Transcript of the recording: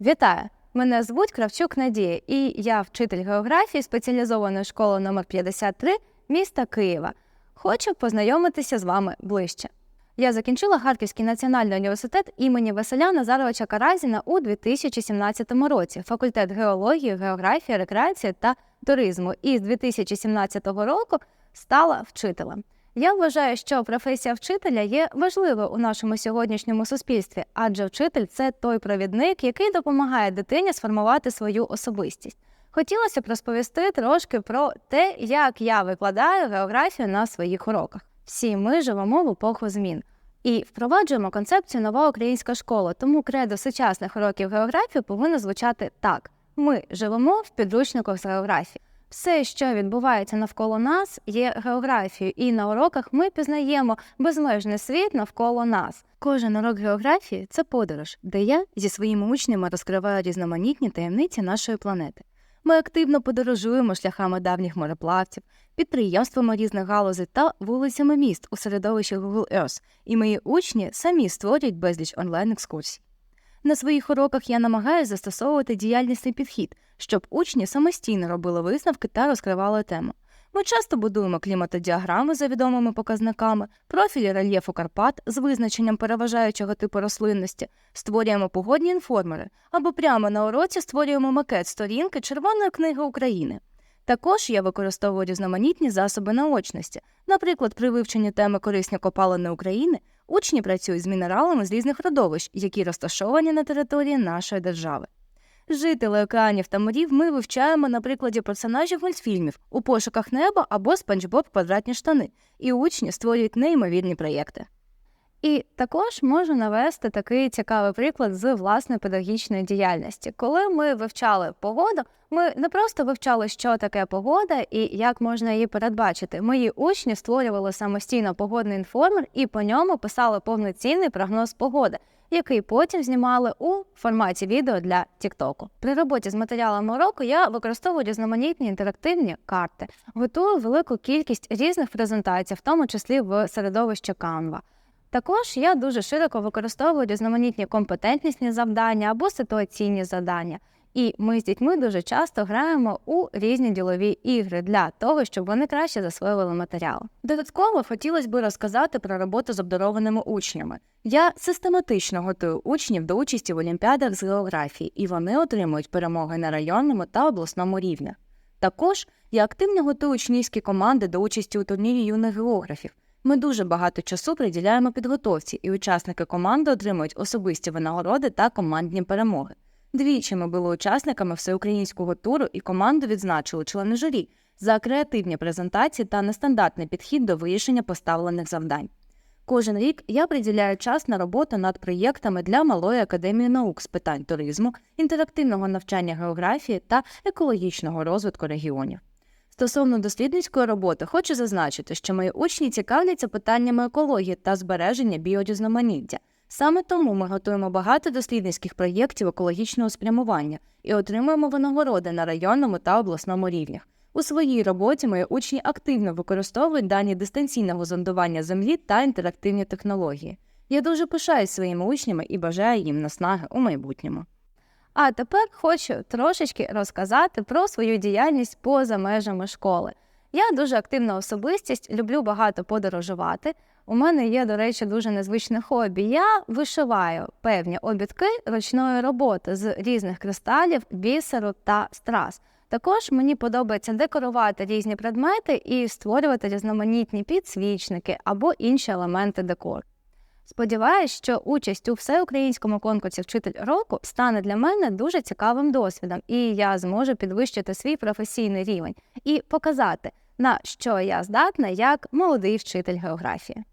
Вітаю! Мене звуть Кравчук Надія, і я вчитель географії спеціалізованої школи номер 53 міста Києва. Хочу познайомитися з вами ближче. Я закінчила Харківський національний університет імені Василя Назаровича Каразіна у 2017 році, факультет геології, географії, рекреації та туризму. І з 2017 року стала вчителем. Я вважаю, що професія вчителя є важливою у нашому сьогоднішньому суспільстві, адже вчитель це той провідник, який допомагає дитині сформувати свою особистість. Хотілося б розповісти трошки про те, як я викладаю географію на своїх уроках. Всі ми живемо в епоху змін і впроваджуємо концепцію нова українська школа. Тому кредо сучасних уроків географії повинно звучати так: ми живемо в підручниках з географії. Все, що відбувається навколо нас, є географією, і на уроках ми пізнаємо безмежний світ навколо нас. Кожен урок географії це подорож, де я зі своїми учнями розкриваю різноманітні таємниці нашої планети. Ми активно подорожуємо шляхами давніх мореплавців, підприємствами різних галузей та вулицями міст у середовищі Google Earth, і мої учні самі створюють безліч онлайн-екскурсій. На своїх уроках я намагаюся застосовувати діяльнісний підхід, щоб учні самостійно робили висновки та розкривали тему. Ми часто будуємо кліматодіаграми за відомими показниками, профілі рельєфу Карпат з визначенням переважаючого типу рослинності, створюємо погодні інформери або прямо на уроці створюємо макет сторінки Червоної книги України. Також я використовую різноманітні засоби наочності. Наприклад, при вивченні теми корисні копалини України учні працюють з мінералами з різних родовищ, які розташовані на території нашої держави. Жителі океанів та морів ми вивчаємо на прикладі персонажів мультфільмів у пошуках неба або Спанч Боб квадратні штани, і учні створюють неймовірні проєкти. І також можу навести такий цікавий приклад з власної педагогічної діяльності. Коли ми вивчали погоду, ми не просто вивчали, що таке погода і як можна її передбачити. Мої учні створювали самостійно погодний інформер і по ньому писали повноцінний прогноз погоди, який потім знімали у форматі відео для Тіктоку. При роботі з матеріалами уроку я використовую різноманітні інтерактивні карти, готую велику кількість різних презентацій, в тому числі в середовищі Canva. Також я дуже широко використовую різноманітні компетентнісні завдання або ситуаційні завдання. І ми з дітьми дуже часто граємо у різні ділові ігри для того, щоб вони краще засвоювали матеріал. Додатково хотілося б розказати про роботу з обдарованими учнями. Я систематично готую учнів до участі в олімпіадах з географії, і вони отримують перемоги на районному та обласному рівнях. Також я активно готую учнівські команди до участі у турнірі юних географів. Ми дуже багато часу приділяємо підготовці, і учасники команди отримують особисті винагороди та командні перемоги. Двічі ми були учасниками всеукраїнського туру, і команду відзначили члени журі за креативні презентації та нестандартний підхід до вирішення поставлених завдань. Кожен рік я приділяю час на роботу над проєктами для Малої академії наук з питань туризму, інтерактивного навчання географії та екологічного розвитку регіонів. Стосовно дослідницької роботи, хочу зазначити, що мої учні цікавляться питаннями екології та збереження біорізноманіття. Саме тому ми готуємо багато дослідницьких проєктів екологічного спрямування і отримуємо винагороди на районному та обласному рівнях. У своїй роботі мої учні активно використовують дані дистанційного зондування землі та інтерактивні технології. Я дуже пишаюсь своїми учнями і бажаю їм наснаги у майбутньому. А тепер хочу трошечки розказати про свою діяльність поза межами школи. Я дуже активна особистість, люблю багато подорожувати. У мене є, до речі, дуже незвичне хобі. Я вишиваю певні обідки ручної роботи з різних кристалів, бісеру та страз. Також мені подобається декорувати різні предмети і створювати різноманітні підсвічники або інші елементи декору. Сподіваюсь, що участь у всеукраїнському конкурсі Вчитель року стане для мене дуже цікавим досвідом, і я зможу підвищити свій професійний рівень і показати, на що я здатна як молодий вчитель географії.